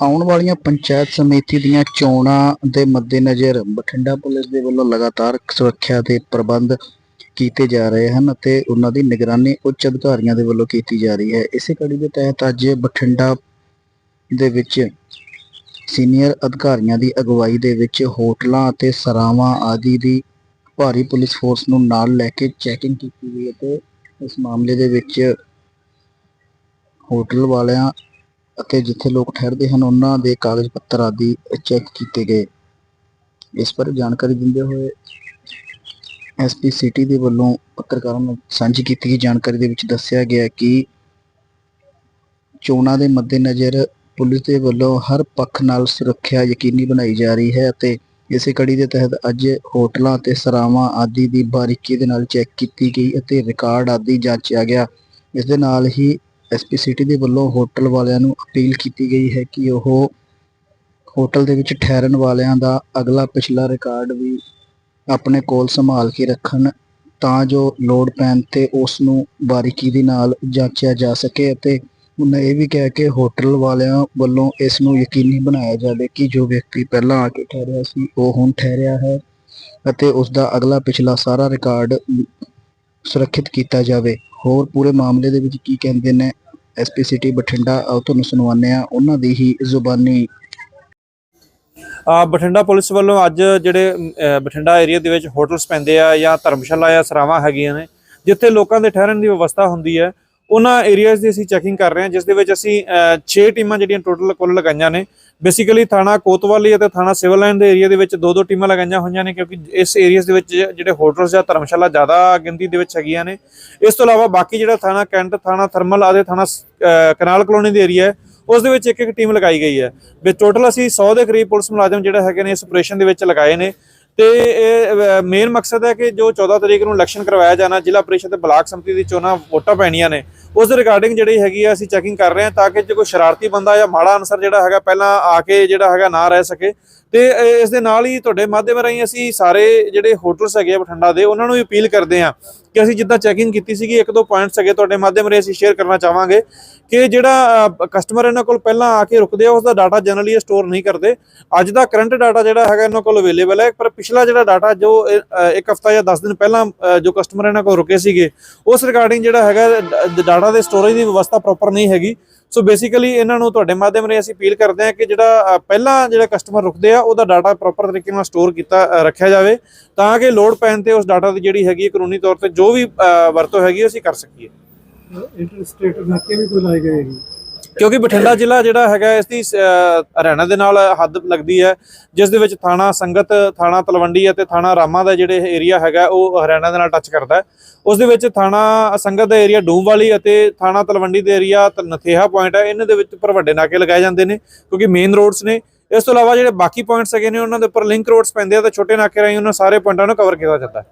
ਆਉਣ ਵਾਲੀਆਂ ਪੰਚਾਇਤ ਸਮਿਤੀ ਦੀਆਂ ਚੋਣਾਂ ਦੇ ਮੱਦੇਨਜ਼ਰ ਬਠਿੰਡਾ ਪੁਲਿਸ ਦੇ ਵੱਲੋਂ ਲਗਾਤਾਰ ਸੁਰੱਖਿਆ ਦੇ ਪ੍ਰਬੰਧ ਕੀਤੇ ਜਾ ਰਹੇ ਹਨ ਅਤੇ ਉਹਨਾਂ ਦੀ ਨਿਗਰਾਨੀ ਉੱਚ ਅਧਿਕਾਰੀਆਂ ਦੇ ਵੱਲੋਂ ਕੀਤੀ ਜਾ ਰਹੀ ਹੈ। ਇਸੇ ਕੜੀ ਦੇ ਤਹਿਤ ਅੱਜ ਬਠਿੰਡਾ ਦੇ ਵਿੱਚ ਸੀਨੀਅਰ ਅਧਿਕਾਰੀਆਂ ਦੀ ਅਗਵਾਈ ਦੇ ਵਿੱਚ ਹੋਟਲਾਂ ਅਤੇ ਸਰਾਵਾਂ ਆਦਿ ਦੀ ਭਾਰੀ ਪੁਲਿਸ ਫੋਰਸ ਨੂੰ ਨਾਲ ਲੈ ਕੇ ਚੈਕਿੰਗ ਕੀਤੀ ਗਈ ਅਤੇ ਇਸ ਮਾਮਲੇ ਦੇ ਵਿੱਚ ਹੋਟਲ ਵਾਲਿਆਂ ਅਤੇ ਜਿੱਥੇ ਲੋਕ ਠਹਿਰਦੇ ਹਨ, ਉਹਨਾਂ ਦੇ ਕਾਗਜ਼ ਪੱਤਰ ਆਦਿ ਚੈੱਕ ਕੀਤੇ ਗਏ। ਇਸ ਬਾਰੇ ਜਾਣਕਾਰੀ ਦਿੰਦੇ ਹੋਏ ਐਸਪੀ ਸਿਟੀ ਦੇ ਵੱਲੋਂ ਪੱਤਰਕਾਰਾਂ ਨੂੰ ਸਾਂਝੀ ਕੀਤੀ ਗਈ ਜਾਣਕਾਰੀ ਦੇ ਵਿੱਚ ਦੱਸਿਆ ਗਿਆ ਕਿ ਚੋਣਾਂ ਦੇ ਮੱਦੇਨਜ਼ਰ ਪੁਲਿਸ ਦੇ ਵੱਲੋਂ ਹਰ ਪੱਖ ਨਾਲ ਸੁਰੱਖਿਆ ਯਕੀਨੀ ਬਣਾਈ ਜਾ ਰਹੀ ਹੈ ਅਤੇ ਇਸੇ ਕੜੀ ਦੇ ਤਹਿਤ ਅੱਜ ਹੋਟਲਾਂ ਅਤੇ ਸਰਾਵਾਂ ਆਦਿ ਦੀ ਬਾਰੀਕੀ ਦੇ ਨਾਲ ਚੈੱਕ ਕੀਤੀ ਗਈ ਅਤੇ ਰਿਕਾਰਡ ਆਦਿ ਜਾਂਚਿਆ ਗਿਆ। ਇਸ ਦੇ ਨਾਲ ਹੀ ਐਸਪੀ ਸਿਟੀ ਦੇ ਵੱਲੋਂ ਹੋਟਲ ਵਾਲਿਆਂ ਨੂੰ ਅਪੀਲ ਕੀਤੀ ਗਈ ਹੈ ਕਿ ਉਹ ਹੋਟਲ ਦੇ ਵਿੱਚ ਠਹਿਰਨ ਵਾਲਿਆਂ ਦਾ ਅਗਲਾ ਪਿਛਲਾ ਰਿਕਾਰਡ ਵੀ ਆਪਣੇ ਕੋਲ ਸੰਭਾਲ ਕੇ ਰੱਖਣ ਤਾਂ ਜੋ ਲੋੜ ਪੈਣ ਤੇ ਉਸ ਨੂੰ ਬਾਰੀਕੀ ਦੇ ਨਾਲ ਜਾਂਚਿਆ ਜਾ ਸਕੇ ਅਤੇ ਉਹਨਾਂ ਇਹ ਵੀ ਕਿਹਾ ਕਿ ਹੋਟਲ ਵਾਲਿਆਂ ਵੱਲੋਂ ਇਸ ਨੂੰ ਯਕੀਨੀ ਬਣਾਇਆ ਜਾਵੇ ਕਿ ਜੋ ਵਿਅਕਤੀ ਪਹਿਲਾਂ ਆ ਕੇ ਠਹਿਰਿਆ ਸੀ, ਉਹ ਹੁਣ ਠਹਿਰਿਆ ਹੈ ਅਤੇ ਉਸ ਦਾ ਅਗਲਾ ਪਿਛਲਾ ਸਾਰਾ ਰਿਕਾਰਡ ਸੁਰੱਖਿਅਤ ਕੀਤਾ ਜਾਵੇ। ਹੋਰ ਪੂਰੇ ਮਾਮਲੇ ਦੇ ਵਿੱਚ ਕੀ ਕਹਿੰਦੇ ਨੇ ਐਸਪੀ ਸਿਟੀ ਬਠਿੰਡਾ ਆਓ ਤੁਹਾਨੂੰ ਸੁਣਵਾਉਂਦੇ ਆ ਉਹਨਾਂ ਦੀ ਹੀ ਜ਼ੁਬਾਨੀ। ਬਠਿੰਡਾ ਪੁਲਿਸ ਵੱਲੋਂ ਅੱਜ ਜਿਹੜੇ ਬਠਿੰਡਾ ਏਰੀਆ ਦੇ ਵਿੱਚ ਹੋਟਲਸ ਪੈਂਦੇ ਆ ਜਾਂ ਧਰਮਸ਼ਾਲਾ ਜਾਂ ਸਰਾਵਾਂ ਹੈਗੀਆਂ ਨੇ, ਜਿੱਥੇ ਲੋਕਾਂ ਦੇ ਠਹਿਰਨ ਦੀ ਵਿਵਸਥਾ ਹੁੰਦੀ ਹੈ। ਉਹਨਾਂ ਏਰੀਆਜ਼ ਦੀ ਅਸੀਂ ਚੈਕਿੰਗ ਕਰ ਰਹੇ ਹਾਂ, ਜਿਸ ਦੇ ਵਿੱਚ ਅਸੀਂ 6 ਟੀਮਾਂ ਜਿਹੜੀਆਂ ਟੋਟਲ ਕੁੱਲ ਲਗਾਈਆਂ ਨੇ। ਬੇਸਿਕਲੀ ਥਾਣਾ ਕੋਤਵਾਲੀ ਅਤੇ ਥਾਣਾ ਸਿਵਲ ਲਾਈਨ ਦੇ ਏਰੀਆ ਦੇ ਵਿੱਚ ਦੋ ਦੋ ਟੀਮਾਂ ਲਗਾਈਆਂ ਹੋਈਆਂ ਨੇ, ਕਿਉਂਕਿ ਇਸ ਏਰੀਆਜ਼ ਦੇ ਵਿੱਚ ਜਿਹੜੇ ਹੋਟਲਸ ਜਾਂ ਧਰਮਸ਼ਾਲਾ ਜ਼ਿਆਦਾ ਗਿਣਤੀ ਦੇ ਵਿੱਚ ਹੈਗੀਆਂ ਨੇ। ਇਸ ਤੋਂ ਇਲਾਵਾ ਬਾਕੀ ਜਿਹੜਾ ਥਾਣਾ ਕੈਂਟ, ਥਾਣਾ ਥਰਮਲ ਅਤੇ ਥਾਣਾ ਕਨਾਲ ਕਲੋਨੀ ਦੇ ਏਰੀਆ ਹੈ, ਉਸ ਦੇ ਵਿੱਚ ਇੱਕ ਇੱਕ ਟੀਮ ਲਗਾਈ ਗਈ ਹੈ। ਵੀ ਟੋਟਲ ਅਸੀਂ 100 ਦੇ ਕਰੀਬ ਪੁਲਿਸ ਮੁਲਾਜ਼ਮ ਜਿਹੜਾ ਹੈਗੇ ਨੇ, ਇਸ ਆਪਰੇਸ਼ਨ ਦੇ ਵਿੱਚ ਲਗਾਏ ਨੇ। ਤੇ ਇਹ ਮੇਨ ਮਕਸਦ ਹੈ ਕਿ ਜੋ 14 ਤਰੀਕ ਨੂੰ ਇਲੈਕਸ਼ਨ ਕਰਵਾਇਆ ਜਾਣਾ, ਜ਼ਿਲ੍ਹਾ ਪ੍ਰੀਸ਼ਦ ਤੇ ਬਲਾਕ ਸੰਮਤੀ ਦੀ ਚੋਣਾਂ ਵੋਟਾਂ ਪੈਣੀਆਂ ਨੇ। ਉਸ ਦੇ ਰਿਗਾਰਡਿੰਗ ਜਿਹੜੀ ਹੈਗੀ ਆ, ਅਸੀਂ ਚੈਕਿੰਗ ਕਰ ਰਹੇ ਹਾਂ ਤਾਂ ਕਿ ਜੇ ਕੋਈ ਸ਼ਰਾਰਤੀ ਬੰਦਾ ਜਾਂ ਮਾੜਾ ਅਨਸਰ ਜਿਹੜਾ ਹੈਗਾ ਪਹਿਲਾਂ ਆ ਕੇ ਜਿਹੜਾ ਹੈਗਾ ਨਾ ਰਹਿ ਸਕੇ। ਤੇ ਇਸ ਦੇ ਨਾਲ ਹੀ ਤੁਹਾਡੇ ਮਾਧਿਅਮ ਰਾਹੀਂ ਅਸੀਂ ਸਾਰੇ ਜਿਹੜੇ ਹੋਟਲਸ ਹੈਗੇ ਆ ਬਠਿੰਡਾ ਦੇ, ਉਹਨਾਂ ਨੂੰ ਵੀ ਅਪੀਲ ਕਰਦੇ ਹਾਂ ਕਿ ਅਸੀਂ ਜਿੱਦਾਂ ਚੈਕਿੰਗ ਕੀਤੀ ਸੀਗੀ, ਇੱਕ ਦੋ ਪੁਆਇੰਟਸ ਹੈਗੇ ਤੁਹਾਡੇ ਮਾਧਿਅਮ ਰਾਹੀਂ ਅਸੀਂ ਸ਼ੇਅਰ ਕਰਨਾ ਚਾਹਾਂਗੇ ਕਿ ਜਿਹੜਾ ਕਸਟਮਰ ਇਹਨਾਂ ਕੋਲ ਪਹਿਲਾਂ ਆ ਕੇ ਰੁਕਦੇ ਆ ਉਸ ਦਾ ਡਾਟਾ ਜਨਰਲੀ ਸਟੋਰ ਨਹੀਂ ਕਰਦੇ। ਅੱਜ ਦਾ ਕਰੰਟ ਡਾਟਾ ਜਿਹੜਾ ਹੈਗਾ ਇਹਨਾਂ ਕੋਲ ਅਵੇਲੇਬਲ ਹੈ, ਪਰ ਪਿਛਲਾ ਜਿਹੜਾ ਡਾਟਾ ਜੋ ਇੱਕ ਹਫਤਾ ਜਾਂ 10 ਦਿਨ ਪਹਿਲਾਂ ਜੋ ਕਸਟਮਰ ਇਹਨਾਂ ਕੋਲ ਰੁਕੇ ਸੀਗੇ, ਉਸ ਰਿਗਾਰਡਿੰਗ ਜਿਹੜਾ ਹੈਗਾ ਡਾਟਾ ਦੇ ਸਟੋਰੇਜ ਦੀ ਵਿਵਸਥਾ ਪ੍ਰੋਪਰ ਨਹੀਂ ਹੈਗੀ। ਸੋ ਬੇਸਿਕਲੀ ਇਹਨਾਂ ਨੂੰ ਤੁਹਾਡੇ ਮਾਧਿਅਮ ਰਾਹੀਂ ਅਸੀਂ ਅਪੀਲ ਕਰਦੇ ਹਾਂ ਕਿ ਜਿਹੜਾ ਪਹਿਲਾਂ ਜਿਹੜਾ ਕਸਟਮਰ ਰੁਕਦੇ ਆ, ਉਹਦਾ ਡਾਟਾ ਪ੍ਰੋਪਰ ਤਰੀਕੇ ਨਾਲ ਸਟੋਰ ਕੀਤਾ ਰੱਖਿਆ ਜਾਵੇ ਤਾਂ ਕਿ ਲੋਡ ਪੈਣ ਤੇ ਉਸ ਡਾਟਾ ਦੀ ਜਿਹੜੀ ਹੈਗੀ ਕਾਨੂੰਨੀ ਤੌਰ ਤੇ ਜੋ ਵੀ ਵਰਤੋਂ ਹੈਗੀ ਅਸੀਂ ਕਰ ਸਕੀਏ। ਇੰਟਰਸਟੇਟ ਨਾਕੇ ਵੀ ਕੋਈ ਲਾਏ ਗਏ ਜੀ ਕਿਉਂਕਿ ਬਠਿੰਡਾ ਜ਼ਿਲ੍ਹਾ ਜਿਹੜਾ ਹੈਗਾ ਇਸ ਦੀ ਹਰਿਆਣਾ ਦੇ ਨਾਲ ਹੱਦ ਲੱਗਦੀ ਹੈ, ਜਿਸ ਦੇ ਵਿੱਚ ਥਾਣਾ ਸੰਗਤ, ਥਾਣਾ ਤਲਵੰਡੀ ਅਤੇ ਥਾਣਾ ਰਾਮਾ ਦਾ ਜਿਹੜੇ ਏਰੀਆ ਹੈਗਾ, ਉਹ ਹਰਿਆਣਾ ਦੇ ਨਾਲ ਟੱਚ ਕਰਦਾ ਉਸ ਦੇ ਵਿੱਚ ਥਾਣਾ ਸੰਗਤ ਦਾ ਏਰੀਆ ਡੂਮਵਾਲੀ ਅਤੇ ਥਾਣਾ ਤਲਵੰਡੀ ਦੇ ਏਰੀਆ ਨਥੇਹਾ ਪੁਆਇੰਟ ਹੈ। ਇਹਨਾਂ ਦੇ ਵਿੱਚ ਪਰ ਵੱਡੇ ਨਾਕੇ ਲਗਾਏ ਜਾਂਦੇ ਨੇ, ਕਿਉਂਕਿ ਮੇਨ ਰੋਡਸ ਨੇ। ਇਸ ਤੋਂ ਇਲਾਵਾ ਜਿਹੜੇ ਬਾਕੀ ਪੁਆਇੰਟਸ ਹੈਗੇ ਨੇ, ਉਹਨਾਂ ਦੇ ਉੱਪਰ ਲਿੰਕ ਰੋਡਸ ਪੈਂਦੇ ਆ ਤੇ ਛੋਟੇ ਨਾਕੇ ਰਾਹੀਂ ਉਹਨਾਂ ਸਾਰੇ ਪੁਆਇੰਟਾਂ ਨੂੰ ਕਵਰ ਕੀਤਾ ਜਾਂਦਾ ਹੈ।